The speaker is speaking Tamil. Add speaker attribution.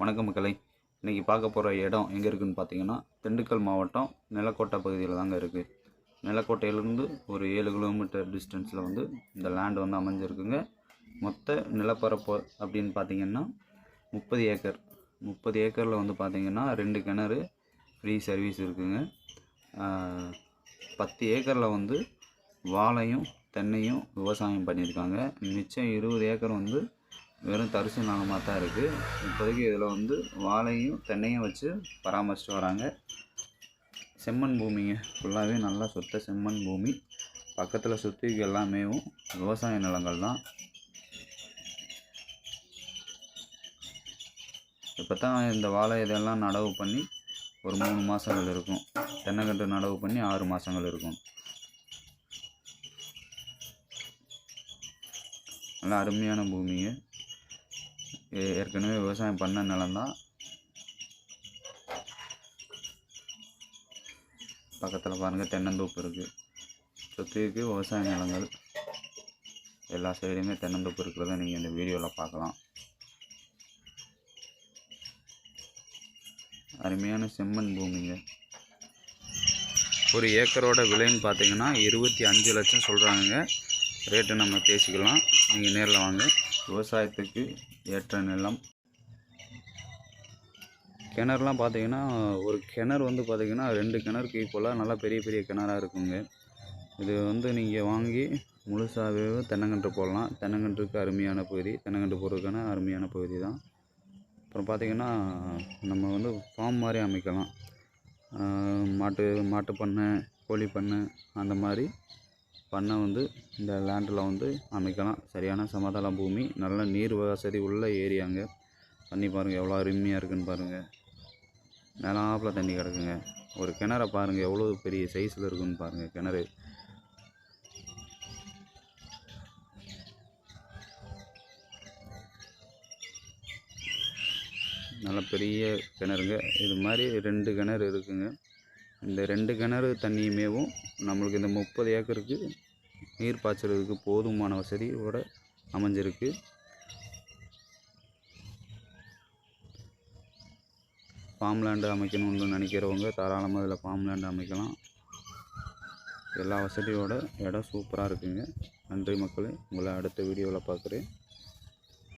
Speaker 1: வணக்கம் மக்களை. இன்றைக்கி பார்க்க போகிற இடம் எங்கே இருக்குதுன்னு பார்த்தீங்கன்னா திண்டுக்கல் மாவட்டம் நிலக்கோட்டை பகுதியில் தாங்க இருக்குது நிலக்கோட்டையிலேருந்து ஒரு ஏழு கிலோமீட்டர் டிஸ்டன்ஸில் வந்து இந்த லேண்ட் வந்து அமைஞ்சிருக்குங்க. மொத்த நிலப்பரப்பு அப்படின்னு பார்த்தீங்கன்னா முப்பது ஏக்கர். முப்பது ஏக்கரில் வந்து பார்த்திங்கன்னா ரெண்டு கிணறு ஃப்ரீ சர்வீஸ் இருக்குங்க. பத்து ஏக்கரில் வந்து வாழையும் தென்னையும் விவசாயம் பண்ணியிருக்காங்க. மிச்சம் இருபது ஏக்கர் வந்து வெறும் தரிசு நிலமாக தான் இருக்குது. இப்போதைக்கு இதில் வந்து வாழையும் தென்னையும் வச்சு பராமரிச்சுட்டு வராங்க. செம்மண் பூமிங்க. ஃபுல்லாகவே நல்லா சுத்த செம்மண் பூமி. பக்கத்தில் சுற்றி எல்லாமே விவசாய நிலங்கள் தான். இப்போ தான் இந்த வாழை இதெல்லாம் நடவு பண்ணி ஒரு மூணு மாதங்கள் இருக்கும். தென்னைக்கன்று நடவு பண்ணி ஆறு மாதங்கள் இருக்கும். நல்லா அருமையான பூமிங்க. ஏற்கனவே விவசாயம் பண்ண நிலம்தான். பக்கத்தில் பாருங்கள் தென்னந்தோப்பு இருக்குது சுற்றிக்கு விவசாய நிலங்கள். எல்லா சைடுமே தென்னந்தோப்பு இருக்கிறத நீங்கள் இந்த வீடியோவில் பார்க்கலாம். அருமையான செம்மண் பூமிங்க. ஒரு ஏக்கரோட விலைன்னு பார்த்தீங்கன்னா இருபத்தி அஞ்சு லட்சம் சொல்கிறாங்க ரேட்டு நம்ம பேசிக்கலாம். நீங்கள் நேரில் வாங்க. விவசாயத்துக்கு ஏற்ற நிலம். கிணறுலாம் பார்த்தீங்கன்னா ஒரு கிணறு வந்து பார்த்தீங்கன்னா ரெண்டு கிணறுக்கு ஈக்குவலாக நல்லா பெரிய பெரிய கிணறாக இருக்குங்க. இது வந்து நீங்கள் வாங்கி முழுசாகவே தென்னங்கன்று போடலாம். தென்னங்கன்றுக்கு அருமையான பகுதி. தென்னங்கன்று போடுறதுக்கான அருமையான பகுதி தான். அப்புறம் பார்த்திங்கன்னா நம்ம வந்து ஃபார்ம் மாதிரி அமைக்கலாம். மாட்டு மாட்டு பண்ணை கோழி பண்ணை அந்த மாதிரி பண்ணை வந்து இந்த லேண்டில் வந்து அமைக்கலாம் சரியான சமதள பூமி நல்ல நீர் வசதி உள்ள ஏரியாங்க தண்ணி பாருங்கள் எவ்வளோ அருமையாக இருக்குன்னு பாருங்கள் நிலாப்பில் தண்ணி கிடக்குங்க. ஒரு கிணறை பாருங்கள் எவ்வளோ பெரிய சைஸில் இருக்குன்னு பாருங்கள் கிணறு. நல்ல பெரிய கிணறுங்க. இது மாதிரி ரெண்டு கிணறு இருக்குங்க. இந்த ரெண்டு கிணறு தண்ணியுமேவும் நம்மளுக்கு இந்த முப்பது ஏக்கருக்கு நீர் பாய்ச்சறதுக்கு போதுமான வசதியோட அமைஞ்சிருக்கு. ஃபார்ம் லேண்டு அமைக்கணும்னு நினைக்கிறவங்க தாராளமாக இதில் ஃபார்ம் லேண்டு அமைக்கலாம். எல்லா வசதியோட இடம் சூப்பராக இருக்குங்க. நன்றி மக்களே. உங்களை அடுத்த வீடியோவில் பார்க்குறேன்.